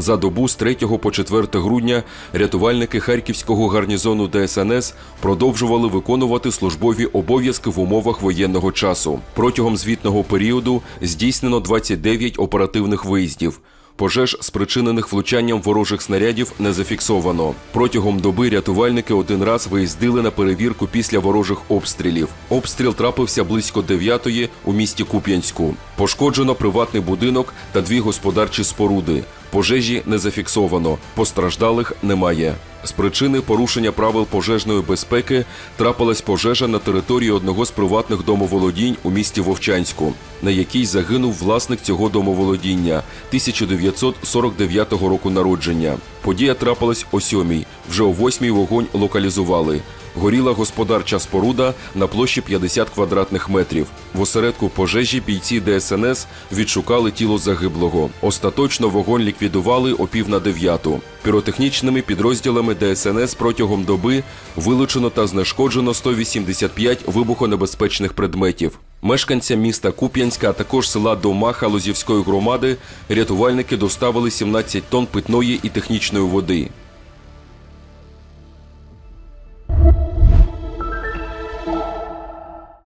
За добу з 3 по 4 грудня рятувальники Харківського гарнізону ДСНС продовжували виконувати службові обов'язки в умовах воєнного часу. Протягом звітного періоду здійснено 29 оперативних виїздів. Пожеж, спричинених влучанням ворожих снарядів, не зафіксовано. Протягом доби рятувальники один раз виїздили на перевірку після ворожих обстрілів. Обстріл трапився близько 9-ї у місті Куп'янську. Пошкоджено приватний будинок та дві господарчі споруди. Пожежі не зафіксовано, постраждалих немає. З причини порушення правил пожежної безпеки трапилась пожежа на території одного з приватних домоволодінь у місті Вовчанську, на якій загинув власник цього домоволодіння 1949 року народження. Подія трапилась о сьомій. Вже о восьмій вогонь локалізували. Горіла господарча споруда на площі 50 квадратних метрів. В осередку пожежі бійці ДСНС відшукали тіло загиблого. Остаточно вогонь ліквідували о пів на дев'яту. Піротехнічними підрозділами ДСНС протягом доби вилучено та знешкоджено 185 вибухонебезпечних предметів. Мешканцям міста Куп'янська, а також села Домаха Лозівської громади рятувальники доставили 17 тонн питної і технічної води.